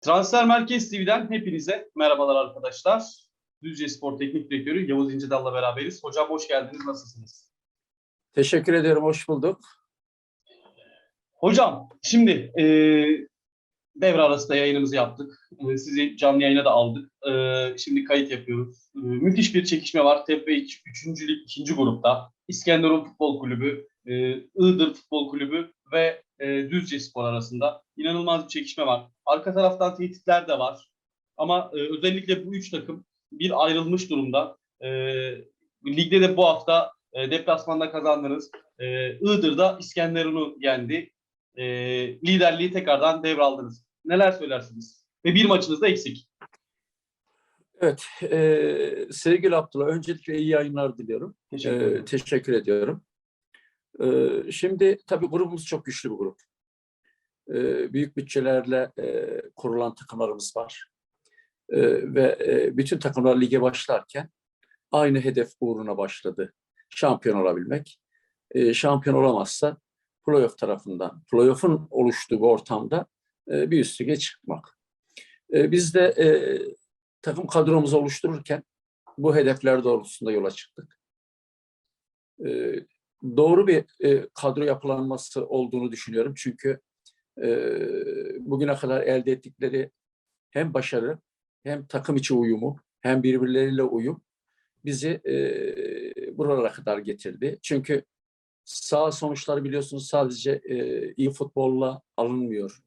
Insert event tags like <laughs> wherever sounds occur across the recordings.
Transfer Merkez TV'den hepinize merhabalar arkadaşlar. Düzce Spor Teknik Direktörü Yavuz İncedal'la beraberiz. Hocam hoş geldiniz. Nasılsınız? Teşekkür ederim, hoş bulduk. Hocam şimdi e, devre arasında yayınımızı yaptık. E, sizi canlı yayına da aldık. E, şimdi kayıt yapıyoruz. E, müthiş bir çekişme var. Tepe 3. Lig 2. grupta. İskenderun Futbol Kulübü, e, Iğdır Futbol Kulübü ve e, Düzce Spor arasında inanılmaz bir çekişme var. Arka taraftan tehditler de var. Ama e, özellikle bu üç takım bir ayrılmış durumda. E, ligde de bu hafta e, deplasmanda kazandınız. E, Iğdır'da İskenderun'u yendi. E, liderliği tekrardan devraldınız. Neler söylersiniz? Ve bir maçınız da eksik. Evet, e, sevgili Abdullah, öncelikle iyi yayınlar diliyorum. Teşekkür E, teşekkür ediyorum. E, şimdi tabii grubumuz çok güçlü bir grup. E, büyük bütçelerle e, kurulan takımlarımız var. E, ve e, bütün takımlar lige başlarken aynı hedef uğruna başladı. Şampiyon olabilmek. Şampiyon olamazsa playoff tarafından, playoff'un oluştuğu ortamda e, bir üst lige çıkmak. Biz de takım kadromuzu oluştururken bu hedefler doğrultusunda yola çıktık. Doğru bir e, kadro yapılanması olduğunu düşünüyorum. Çünkü e, bugüne kadar elde ettikleri hem başarı hem takım içi uyumu hem birbirleriyle uyum bizi e, buralara kadar getirdi. Çünkü sağ sonuçları biliyorsunuz sadece e, iyi futbolla alınmıyor.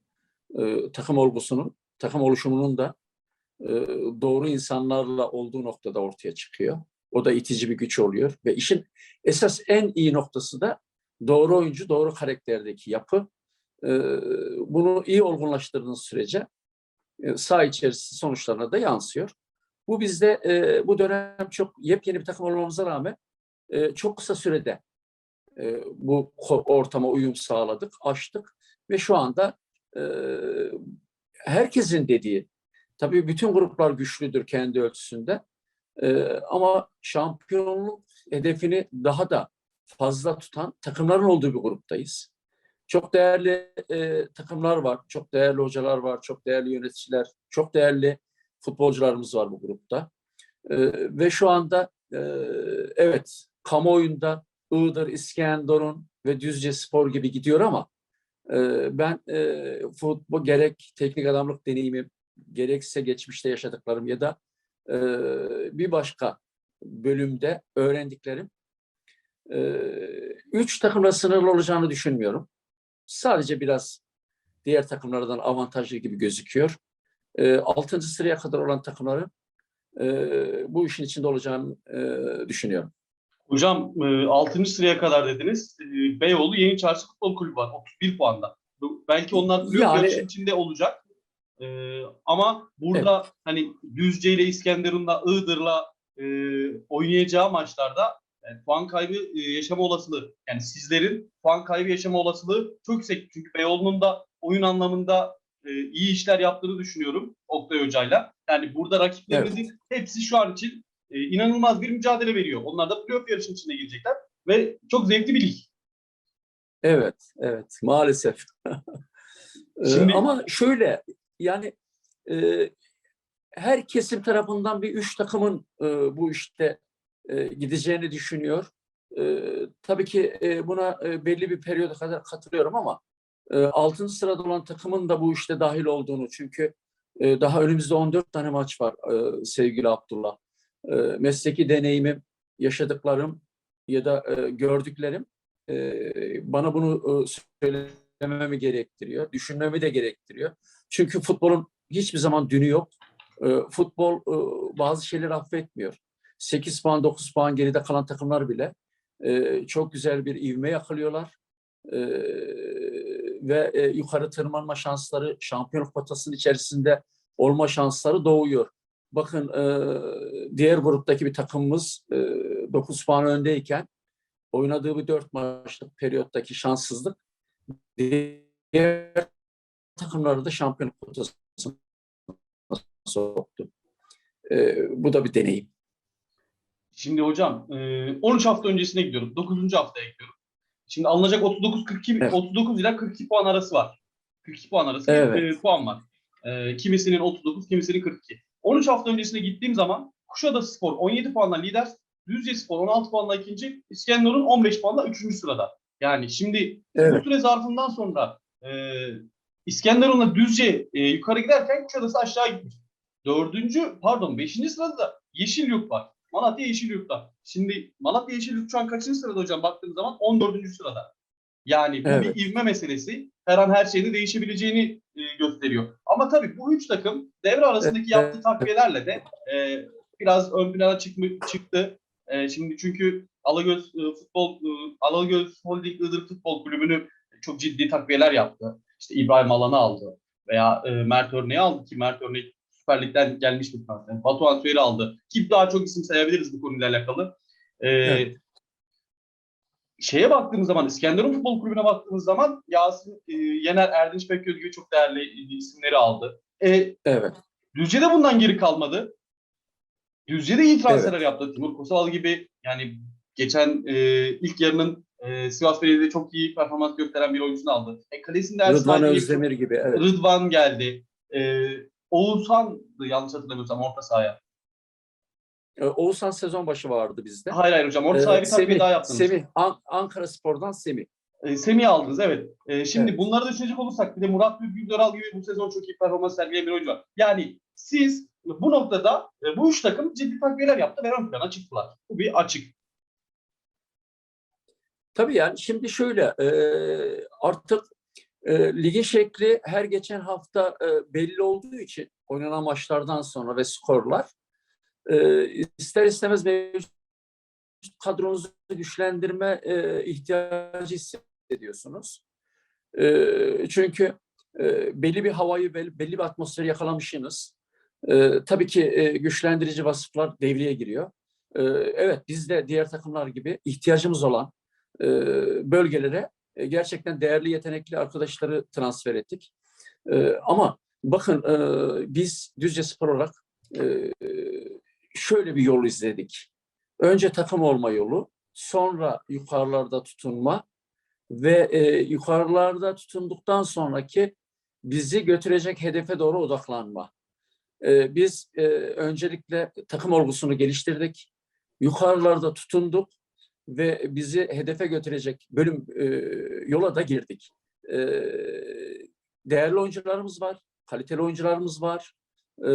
E, takım olgusunun, takım oluşumunun da e, doğru insanlarla olduğu noktada ortaya çıkıyor. O da itici bir güç oluyor ve işin esas en iyi noktası da doğru oyuncu, doğru karakterdeki yapı. E, bunu iyi olgunlaştırdığınız sürece e, saha içerisi sonuçlarına da yansıyor. Bu bizde e, bu dönem çok yepyeni bir takım olmamıza rağmen e, çok kısa sürede bu ortama uyum sağladık, aştık ve şu anda herkesin dediği, tabii bütün gruplar güçlüdür kendi ölçüsünde e, ama şampiyonluk hedefini daha da fazla tutan takımların olduğu bir gruptayız. Çok değerli e, takımlar var, çok değerli hocalar var, çok değerli yöneticiler, çok değerli futbolcularımız var bu grupta. E, ve şu anda e, evet kamuoyunda Iğdır, İskenderun ve Düzce Spor gibi gidiyor ama e, ben e, futbol gerek teknik adamlık deneyimim, gerekse geçmişte yaşadıklarım ya da e, bir başka bölümde öğrendiklerim e, üç takımla sınırlı olacağını düşünmüyorum. Sadece biraz diğer takımlardan avantajlı gibi gözüküyor. E, altıncı sıraya kadar olan takımların e, bu işin içinde olacağını e, düşünüyorum. Hocam e, 6. sıraya kadar dediniz. E, Beyoğlu Yeni Çarşı Futbol Kulübü var 31 puanda. Belki onlar playoff Yani- içinde olacak. E, ama burada hani Düzce ile İskenderun'la Iğdır'la e, oynayacağı maçlarda yani puan kaybı e, yaşama olasılığı yani sizlerin puan kaybı yaşama olasılığı çok yüksek. Çünkü Beyoğlu'nun da oyun anlamında e, iyi işler yaptığını düşünüyorum Oktay Hoca'yla. Yani burada rakiplerinizin hepsi şu an için e, inanılmaz bir mücadele veriyor. Onlar da playoff yarışının içine girecekler ve çok zevkli bir lig. Evet, evet maalesef. <laughs> Ee, Şimdi- Ama şöyle yani e, her kesim tarafından bir üç takımın e, bu işte e, gideceğini düşünüyor. E, tabii ki e, buna e, belli bir periyoda kadar katılıyorum ama e, 6. sırada olan takımın da bu işte dahil olduğunu çünkü e, daha önümüzde 14 tane maç var e, sevgili Abdullah. E, mesleki deneyimim, yaşadıklarım ya da e, gördüklerim e, bana bunu e, söylememi gerektiriyor, düşünmemi de gerektiriyor. Çünkü futbolun hiçbir zaman dünü yok. E, futbol e, bazı şeyleri affetmiyor. 8 puan, 9 puan geride kalan takımlar bile e, çok güzel bir ivme yakalıyorlar. E, ve e, yukarı tırmanma şansları, şampiyonluk potasının içerisinde olma şansları doğuyor. Bakın e, diğer gruptaki bir takımımız e, 9 puan öndeyken oynadığı bir 4 maçlık periyottaki şanssızlık diğer takımları da şampiyonluk potasına soktu. E, bu da bir deneyim. Şimdi hocam e, 13 hafta öncesine gidiyorum. 9. haftaya gidiyorum. Şimdi alınacak 39 42 Evet. 39 ile 42 puan arası var. 42 puan arası Evet. e, puan var. E, kimisinin 39, kimisinin 42. 13 hafta öncesine gittiğim zaman Kuşadası Spor 17 puanla lider, Düzce Spor 16 puanla ikinci, İskenderun 15 puanla üçüncü sırada. Yani şimdi Evet. bu süre zarfından sonra e, İskenderun'la Düzce e, yukarı giderken Kuşadası aşağı gitmiş. Dördüncü, pardon beşinci sırada da Yeşilyurt var. Malatya Yeşilyurt'ta. Şimdi Malatya Yeşilyurt şu an kaçıncı sırada hocam baktığınız zaman 14. sırada. Yani bu Evet. bir ivme meselesi. Her an her şeyin de değişebileceğini e, gösteriyor. Ama tabii bu üç takım devre arasındaki yaptığı takviyelerle de e, biraz ön plana çıkma, çıktı. E, şimdi çünkü Alagöz e, futbol e, Alagöz Holding Iğdır Futbol Kulübü'nü çok ciddi takviyeler yaptı. İşte İbrahim Alan'ı aldı veya e, Mert Örneği aldı ki Mert Örnek Süper Lig'den gelmiş bir transfer. Batuhan Söyer'i aldı. Ki daha çok isim sayabiliriz bu konuyla alakalı. E, Evet. Şeye baktığımız zaman, İskenderun Futbol Kulübü'ne baktığımız zaman Yasin e, Yener, Erdinç Bekgöz gibi çok değerli isimleri aldı. E, Evet. Düzce de bundan geri kalmadı. Düzce de iyi transferler Evet. yaptı. Timur Kosal gibi yani geçen e, ilk yarının e, Sivas Belediye'de çok iyi performans gösteren bir oyuncusunu aldı. E, kalesinde Ersin Rıdvan Aydın- Özdemir gibi. Evet. Rıdvan geldi. E, Oğuzhan'dı yanlış hatırlamıyorsam orta sahaya. Ee, Oğuzhan sezon başı vardı bizde. Hayır hayır hocam orta Ee, sahaya bir takviye Semih, daha yaptınız. Semih, An- Ankara Spor'dan Semih. E, Semih'i aldınız evet. E, şimdi Evet. bunları da düşünecek olursak bir de Murat Güldoral gibi bu sezon çok iyi performans sergileyen bir oyuncu var. Yani siz bu noktada e, bu üç takım ciddi takviyeler yaptı ve ön plana çıktılar. Bu bir açık. Tabii yani şimdi şöyle e, artık e, ligin şekli her geçen hafta e, belli olduğu için oynanan maçlardan sonra ve skorlar e, ister istemez mevcut kadronuzu güçlendirme e, ihtiyacı hissediyorsunuz. E, çünkü e, belli bir havayı, belli, belli bir atmosferi yakalamışsınız. E, tabii ki e, güçlendirici vasıflar devreye giriyor. E, evet biz de diğer takımlar gibi ihtiyacımız olan e, bölgelere e, gerçekten değerli yetenekli arkadaşları transfer ettik. E, ama bakın biz Düzce Spor olarak şöyle bir yol izledik. Önce takım olma yolu, sonra yukarılarda tutunma ve yukarılarda tutunduktan sonraki bizi götürecek hedefe doğru odaklanma. Biz öncelikle takım olgusunu geliştirdik, yukarılarda tutunduk ve bizi hedefe götürecek bölüm e, yola da girdik. E, değerli oyuncularımız var, kaliteli oyuncularımız var. E,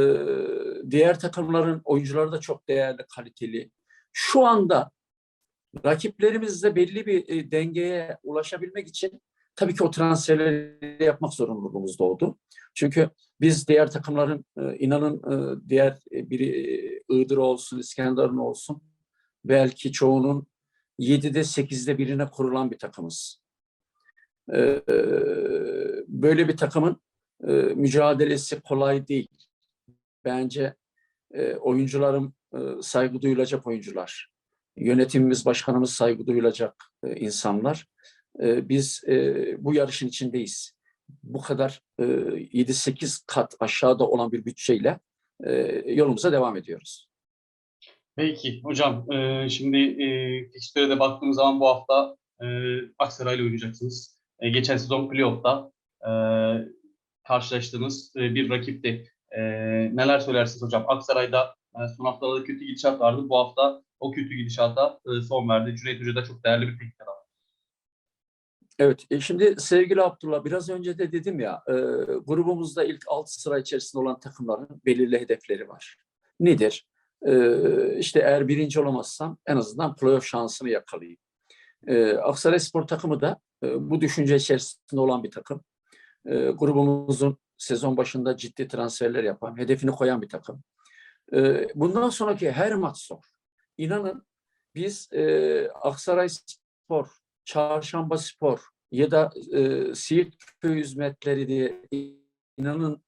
diğer takımların oyuncuları da çok değerli, kaliteli. Şu anda rakiplerimizle belli bir e, dengeye ulaşabilmek için tabii ki o transferleri yapmak zorunluluğumuz doğdu. Çünkü biz diğer takımların e, inanın e, diğer e, biri e, Iğdır olsun, İskenderun olsun belki çoğunun 7'de 8'de birine kurulan bir takımız. E, e, böyle bir takımın e, mücadelesi kolay değil. Bence e, oyuncularım e, saygı duyulacak oyuncular. Yönetimimiz, başkanımız saygı duyulacak insanlar. Biz bu yarışın içindeyiz. Bu kadar e, 7-8 kat aşağıda olan bir bütçeyle yolumuza devam ediyoruz. Peki hocam e, şimdi e, fikstüre de baktığımız zaman bu hafta e, Aksaray'la oynayacaksınız. E, geçen sezon playoff'ta e, karşılaştığınız e, bir rakipti. E, neler söylersiniz hocam? Aksaray'da e, son haftalarda kötü gidişat vardı. Bu hafta o kötü gidişata e, son verdi. Cüneyt Hoca da çok değerli bir teknik adam. Evet, e, şimdi sevgili Abdullah biraz önce de dedim ya, e, grubumuzda ilk 6 sıra içerisinde olan takımların belirli hedefleri var. Nedir? E, işte eğer birinci olamazsam en azından playoff şansını yakalayayım. E, Aksaray Spor takımı da e, bu düşünce içerisinde olan bir takım. E, grubumuzun sezon başında ciddi transferler yapan, hedefini koyan bir takım. E, bundan sonraki her maç zor. İnanın biz e, Aksaray Spor, Çarşamba Spor ya da e, Siirt Köy Hizmetleri diye inanın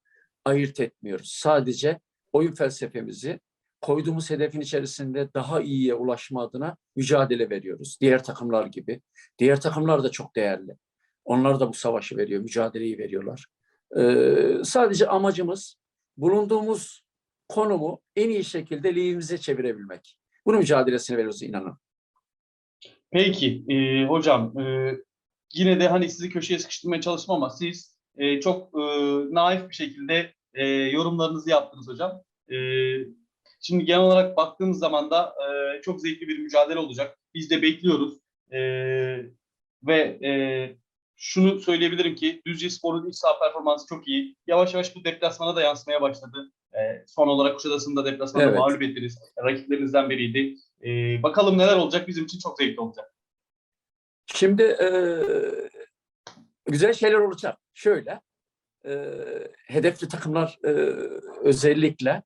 ayırt etmiyoruz. Sadece oyun felsefemizi koyduğumuz hedefin içerisinde daha iyiye ulaşma adına mücadele veriyoruz. Diğer takımlar gibi. Diğer takımlar da çok değerli. Onlar da bu savaşı veriyor, mücadeleyi veriyorlar. Ee, sadece amacımız bulunduğumuz konumu en iyi şekilde lehimize çevirebilmek. Bunun mücadelesini veriyoruz inanın. Peki e, hocam e, yine de hani sizi köşeye sıkıştırmaya çalıştım ama siz e, çok e, naif bir şekilde e, yorumlarınızı yaptınız hocam. E, şimdi genel olarak baktığımız zaman da e, çok zevkli bir mücadele olacak. Biz de bekliyoruz. E, ve e, şunu söyleyebilirim ki Düzce Spor'un iç saha performansı çok iyi. Yavaş yavaş bu deplasmana da yansımaya başladı. E, son olarak Kuşadası'nda deplasmanda Evet. mağlup ettiniz. Rakiplerinizden biriydi. E, bakalım neler olacak bizim için çok zevkli olacak. Şimdi e, güzel şeyler olacak. Şöyle, e, hedefli takımlar e, özellikle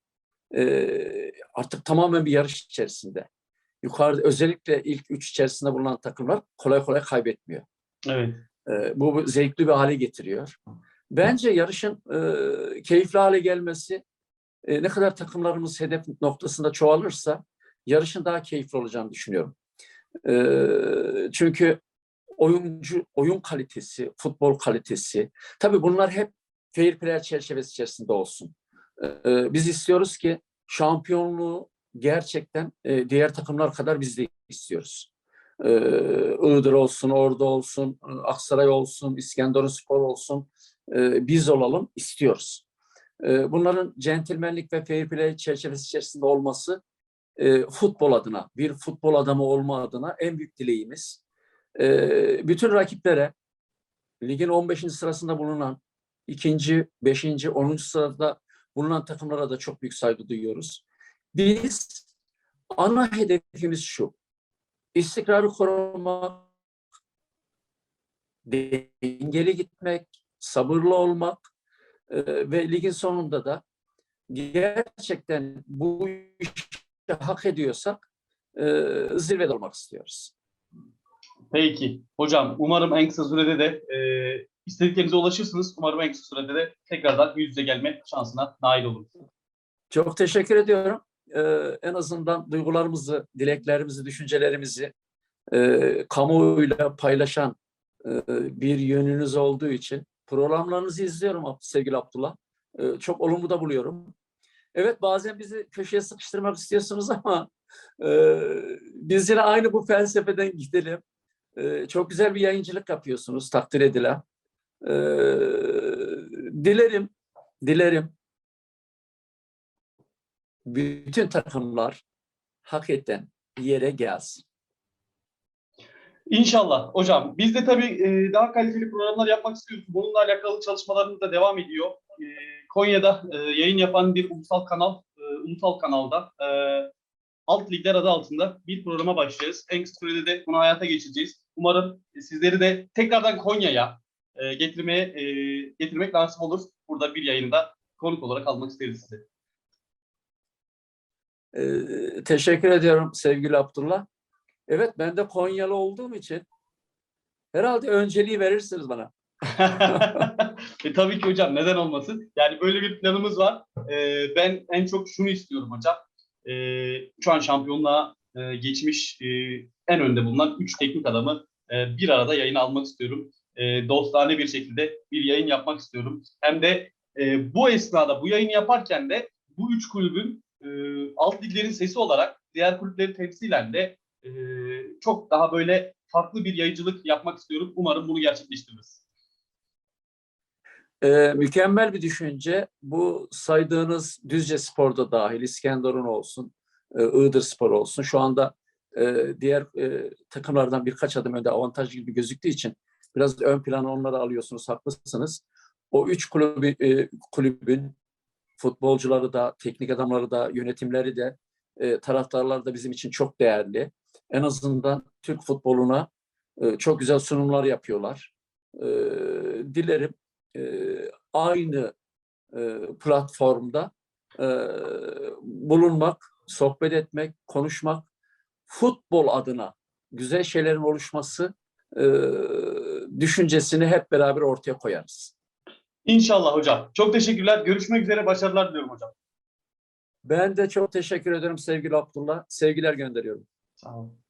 e, artık tamamen bir yarış içerisinde. Yukarıda özellikle ilk üç içerisinde bulunan takımlar kolay kolay kaybetmiyor. Evet. E, bu bu zevkli bir hale getiriyor. Bence yarışın e, keyifli hale gelmesi e, ne kadar takımlarımız hedef noktasında çoğalırsa yarışın daha keyifli olacağını düşünüyorum. E, çünkü oyuncu oyun kalitesi, futbol kalitesi, tabii bunlar hep fair play çerçevesi içerisinde olsun. E, biz istiyoruz ki şampiyonluğu gerçekten e, diğer takımlar kadar biz de istiyoruz. Ee, Iğdır olsun, Ordu olsun, Aksaray olsun, İskenderunspor olsun e, biz olalım istiyoruz. E, bunların centilmenlik ve fair play çerçevesi içerisinde olması e, futbol adına, bir futbol adamı olma adına en büyük dileğimiz. E, bütün rakiplere ligin 15. sırasında bulunan ikinci, beşinci, 10. sırada bulunan takımlara da çok büyük saygı duyuyoruz. Biz ana hedefimiz şu istikrarı korumak, dengeli gitmek, sabırlı olmak e, ve ligin sonunda da gerçekten bu işi hak ediyorsak e, zirvede olmak istiyoruz. Peki. Hocam umarım en kısa sürede de e, istediklerinize ulaşırsınız. Umarım en kısa sürede de tekrardan yüz yüze gelme şansına nail oluruz. Çok teşekkür ediyorum. Ee, en azından duygularımızı, dileklerimizi, düşüncelerimizi e, kamuoyuyla paylaşan e, bir yönünüz olduğu için programlarınızı izliyorum sevgili Abdullah. E, çok olumlu da buluyorum. Evet bazen bizi köşeye sıkıştırmak istiyorsunuz ama e, biz yine aynı bu felsefeden gidelim. E, çok güzel bir yayıncılık yapıyorsunuz takdir edilen. E, dilerim, dilerim bütün takımlar hak eden yere gelsin. İnşallah hocam. Biz de tabii e, daha kaliteli programlar yapmak istiyoruz. Bununla alakalı çalışmalarımız da devam ediyor. E, Konya'da e, yayın yapan bir ulusal kanal, ulusal kanalda Alt Ligler adı altında bir programa başlayacağız. En kısa sürede de bunu hayata geçireceğiz. Umarım sizleri de tekrardan Konya'ya e, getirmeye e, getirmek nasip olur. Burada bir yayında konuk olarak almak isteriz sizi. Ee, teşekkür ediyorum sevgili Abdullah. Evet ben de Konyalı olduğum için herhalde önceliği verirsiniz bana. <laughs> e, tabii ki hocam neden olmasın? Yani böyle bir planımız var. E, ben en çok şunu istiyorum hocam. E, şu an şampiyonluğa e, geçmiş e, en önde bulunan 3 teknik adamı e, bir arada yayına almak istiyorum. E, dostane bir şekilde bir yayın yapmak istiyorum. Hem de e, bu esnada bu yayını yaparken de bu üç kulübün e, alt liglerin sesi olarak diğer kulüpleri temsilen de e, çok daha böyle farklı bir yayıncılık yapmak istiyorum. Umarım bunu gerçekleştiririz. Ee, mükemmel bir düşünce. Bu saydığınız Düzce Spor'da dahil, İskenderun olsun, e, Iğdır Spor olsun. Şu anda e, diğer e, takımlardan birkaç adım önde avantaj gibi gözüktüğü için biraz ön plana onları alıyorsunuz, haklısınız. O üç kulübü, e, kulübün futbolcuları da, teknik adamları da, yönetimleri de, e, taraftarları da bizim için çok değerli. En azından Türk futboluna e, çok güzel sunumlar yapıyorlar. Dilerim aynı platformda bulunmak, sohbet etmek, konuşmak, futbol adına güzel şeylerin oluşması düşüncesini hep beraber ortaya koyarız. İnşallah hocam. Çok teşekkürler. Görüşmek üzere. Başarılar diliyorum hocam. Ben de çok teşekkür ederim sevgili Abdullah. Sevgiler gönderiyorum. Sağ olun.